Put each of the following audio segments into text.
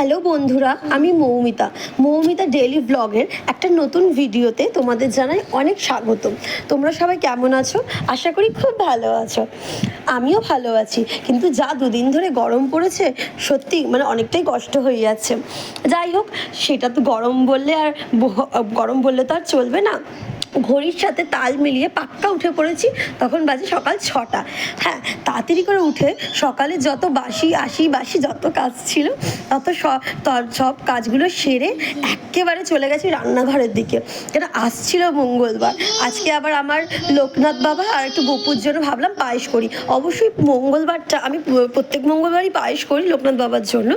Hello বন্ধুরা, আমি Moumita. Moumita daily ব্লগের একটা নতুন ভিডিওতে তোমাদের জানাই অনেক স্বাগতম তোমরা সবাই কেমন আছো? আশা করি খুব ভালো আছো। আমিও ভালো আছি। কিন্তু যা দুদিন ধরে গরম পড়েছে, সত্যি মানে অনেকটাই কষ্ট হয়ে যাচ্ছে। যাই হোক, সেটা তো গরম বললে আর গরম বললে তো আর চলবে না। ঘড়ির সাথে তাল মিলিয়ে পাক্কা উঠে পড়েছি, তখন বাজে সকাল ছটা। হ্যাঁ তাড়াতাড়ি করে উঠে সকালে যত বাসি আসি বাসি যত কাজ ছিল, তত সব কাজগুলো সেরে একেবারে চলে গেছি রান্নাঘরের দিকে। এটা আসছিল মঙ্গলবার। আজকে আবার আমার লোকনাথ বাবা আর একটু গোপুর জন্য ভাবলাম পায়েস করি। অবশ্যই মঙ্গলবারটা, আমি প্রত্যেক মঙ্গলবারই পায়েস করি লোকনাথ বাবার জন্য।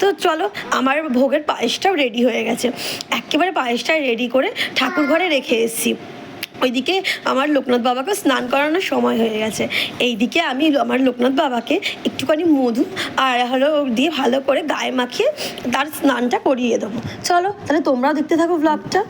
তো চলো, আমার ভোগের পায়েসটাও রেডি হয়ে গেছে। একেবারে পায়েসটা রেডি করে ঠাকুর ঘরে রেখে এসেছি। ওইদিকে আমার লোকনাথ বাবাকে স্নান করানোর সময় হয়ে গেছে। এইদিকে আমি আমার লোকনাথ বাবাকে একটুখানি মধু আর হলো দিয়ে ভালো করে গায়ে মাখিয়ে তার স্নানটা করিয়ে দেবো। চলো, তাহলে তোমরাও দেখতে থাকো ব্লগটা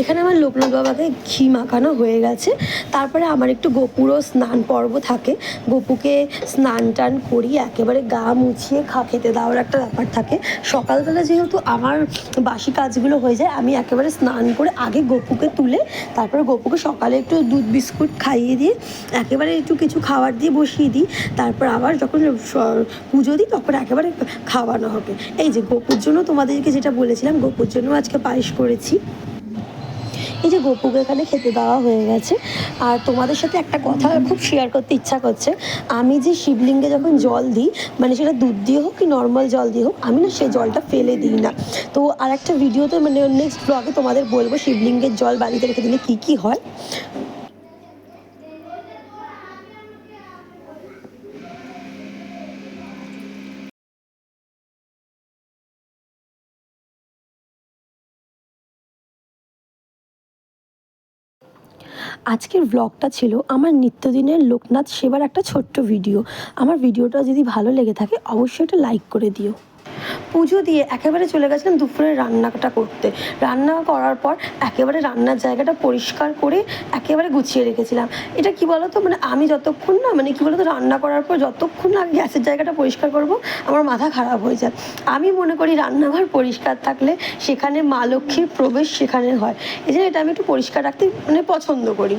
এখানে আমার লোকনাথ বাবাকে ঘি মাখানো হয়ে গেছে। তারপরে আমার একটু গোপুরও স্নান পর্ব থাকে। গোপুকে স্নান টান করি, একেবারে গা মুছিয়ে খা খেতে দেওয়ার একটা ব্যাপার থাকে। সকালবেলা যেহেতু আমার বাসি কাজগুলো হয়ে যায়, আমি একেবারে স্নান করে আগে গোপুকে তুলে, তারপরে গোপুকে সকালে একটু দুধ বিস্কুট খাইয়ে দিয়ে, একেবারে একটু কিছু খাবার দিয়ে বসিয়ে দিই। তারপর আবার যখন পুজো দিই, তখন একেবারে খাওয়ানো হবে। এই যে গোপুর জন্য তোমাদেরকে যেটা বলেছিলাম, গোপুর জন্য আজকে পায়েস করেছি। এই যে গোপুকে এখানে খেতে দেওয়া হয়ে গেছে, আর তোমাদের সাথে একটা কথা খুব শেয়ার করতে ইচ্ছা করছে। আমি যে শিবলিঙ্গে যখন জল দিই মানে সেটা দুধ দিয়ে হোক কি নর্মাল জল দিয়ে হোক, আমি না সেই জলটা ফেলে দিই না। তো আর একটা ভিডিওতে মানে নেক্সট ব্লগে তোমাদের বলব, শিবলিঙ্গের জল বাড়িতে রেখে দিলে কী কী হয়? আজকের ব্লগটা ছিল আমার নিত্যদিনের লোকনাথ সেবার একটা ছোট্ট ভিডিও আমার ভিডিওটা যদি ভালো লেগে থাকে, অবশ্যই একটা লাইক করে দিও। পুজো দিয়ে একেবারে চলে গেছিলাম দুপুরে রান্নাটা করতে। রান্না করার পর একেবারে রান্নার জায়গাটা পরিষ্কার করে একেবারে গুছিয়ে রেখেছিলাম। এটা কি বলতো? মানে আমি যতক্ষণ না মানে কি বলতো, রান্না করার পর যতক্ষণ না গ্যাসের জায়গাটা পরিষ্কার করব, আমার মাথা খারাপ হয়ে যায়। আমি মনে করি রান্নাঘর পরিষ্কার থাকলে সেখানে মা লক্ষ্মীর প্রবেশ সেখানে হয়। এই জন্য এটা আমি একটু পরিষ্কার রাখতে মানে পছন্দ করি।